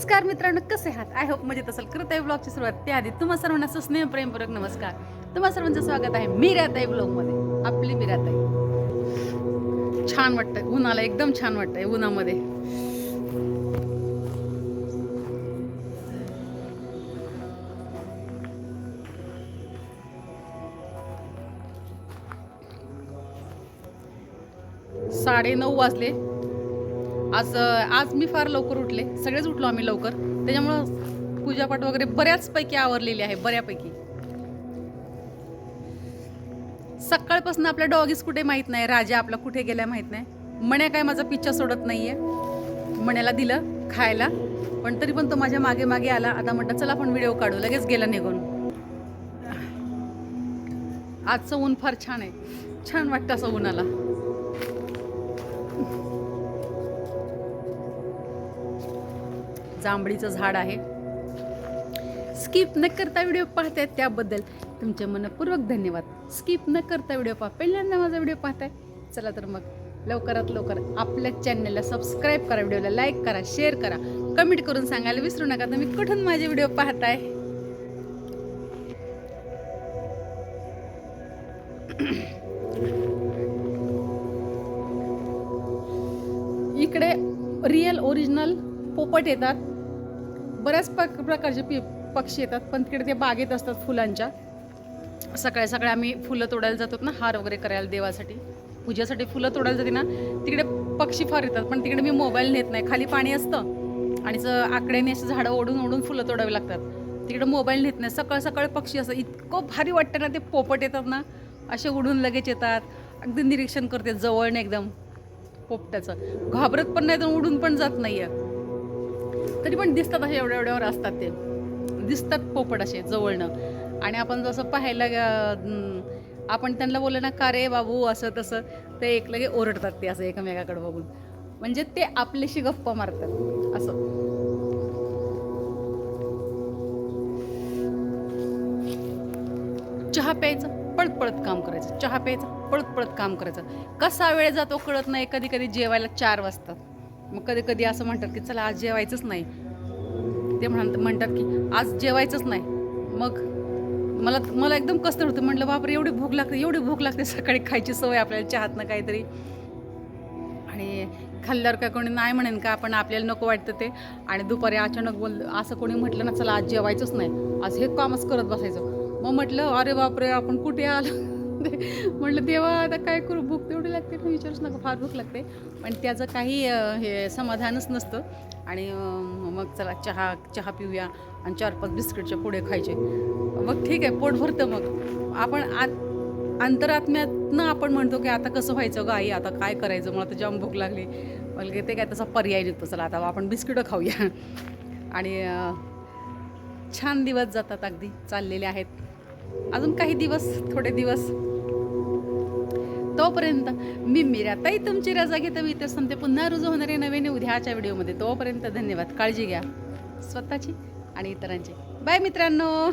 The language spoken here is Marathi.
नमस्कार मित्रांनो कसे आहात? आय होप मजेत असेल. करत आहे ब्लॉगची सुरुवात त्याआधी तुम्हा सर्वांना सुस्नेह प्रेमपूर्वक नमस्कार. तुम्हा सर्वांचं स्वागत आहे मीराताई ब्लॉगमध्ये आपली मीराताई. छान वाटतंय. उन्हाला एकदम छान वाटतंय उन्हामध्ये. साडे नऊ वाजले. आज आज मी फार लवकर उठले. सगळेच उठलो आम्ही लवकर. त्याच्यामुळं पूजापाठ वगैरे बऱ्याचपैकी आवरलेली आहे बऱ्यापैकी. सकाळपासून आपल्या डॉगीज कुठे माहीत नाही राजा आपला कुठे गेला माहीत नाही. मण्या काय माझा पिच्छा सोडत नाहीये. मण्याला दिलं खायला पण तरी पण तो माझ्या मागे मागे आला. आता म्हटलं चला आपण व्हिडिओ काढू लगेच गेला निघून. आजचं ऊन फार छान आहे. छान वाटतं असं उन्हाला. जांभळीचं झाड आहे. स्किप न करता व्हिडिओ पाहताय त्याबद्दल तुमचे मनपूर्वक धन्यवाद. स्किप न करता व्हिडिओ पहा. पहिल्यांदा माझा व्हिडिओ पाहताय. चला तर मग लवकरात लवकर आपल्या चॅनलला सबस्क्राईब करा व्हिडिओला लाईक करा शेअर करा. कमेंट करून सांगायला विसरू नका. तुम्ही कुठून माझे व्हिडिओ पाहताय? इकडे रिअल ओरिजिनल पोपट येतात. बऱ्याच प प्रकारचे पी पक्षी येतात पण तिकडे ते बागेत असतात फुलांच्या. सकाळी सकाळी आम्ही फुलं तोडायला जातो ना हार वगैरे करायला देवासाठी. पूजेसाठी फुलं तोडायला जाते ना तिकडे पक्षी फार येतात पण तिकडे मी मोबाईल नेत नाही. खाली पाणी असतं आणि ज आकड्याने अशी झाडं ओढून ओढून फुलं तोडावी लागतात. तिकडे मोबाईल नेत नाही. सकाळ सकाळ पक्षी असतात. इतकं भारी वाटतं ना ते पोपट येतात ना असे उडून लगेच येतात. अगदी निरीक्षण करते जवळने एकदम पोपट्याचं घाबरत पण नाही तर उडून पण जात नाही आहे तरी पण दिसतात असे एवढ्या एवढ्यावर असतात ते. दिसतात पोपट असे जवळनं. आणि आपण जसं पाहायला आपण त्यांना बोललं ना का रे बाबू असं तसं ते एक लगे ओरडतात ते असं एकमेकाकडे बघून. म्हणजे ते आपल्याशी गप्पा मारतात असं. चहा प्यायचं पळत पळत काम करायचं. चहा प्यायचं पळत पळत काम करायचं. कसा वेळ जातो कळत नाही. कधी कधी जेवायला चार वाजतात. मग कधी कधी असं म्हणतात की चला आज जेवायचंच नाही. ते म्हणत म्हणतात की आज जेवायचंच नाही. मग मला मला एकदम कसं होतं. म्हटलं बापरे एवढी भूक लागते एवढी भूक लागते सकाळी खायची सवय आपल्याला चहातनं काहीतरी. आणि खाल्ल्यावर काय कोणी नाही म्हणेन का आपण आपल्याला नको वाटतं ते. आणि दुपारी अचानक बोल असं कोणी म्हटलं ना चला आज जेवायचंच नाही. आज हे कामच करत बसायचं. मग म्हटलं अरे बापरे आपण कुठे आलो? म्हटलं देवा आता काय करू? भूक तेवढी लागते ना विचारूच नका फार भूक लागते. पण त्याचं काही हे समाधानच नसतं. आणि मग चला चहा चहा पिऊया आणि चार पाच बिस्किटच्या पुढे खायचे. मग ठीक आहे पोट भरतं मग. आपण आत अंतरात्म्यातनं आपण म्हणतो की आता कसं व्हायचं गं आई? आता काय करायचं? मला तर जाम भूक लागली. मला ते काय तसा पर्याय निघतो चला आता आपण बिस्किटं खाऊया. आणि छान दिवस जातात अगदी चाललेले आहेत. अजून काही दिवस थोडे दिवस. तोपर्यंत मी मीराताई तुमची रजा घेते मी तर थांबते. पुन्हा रुजू होणारे नवीन उद्याच्या व्हिडिओमध्ये. तोपर्यंत धन्यवाद. काळजी घ्या. स्वतःची आणि इतरांची. बाय मित्रांनो.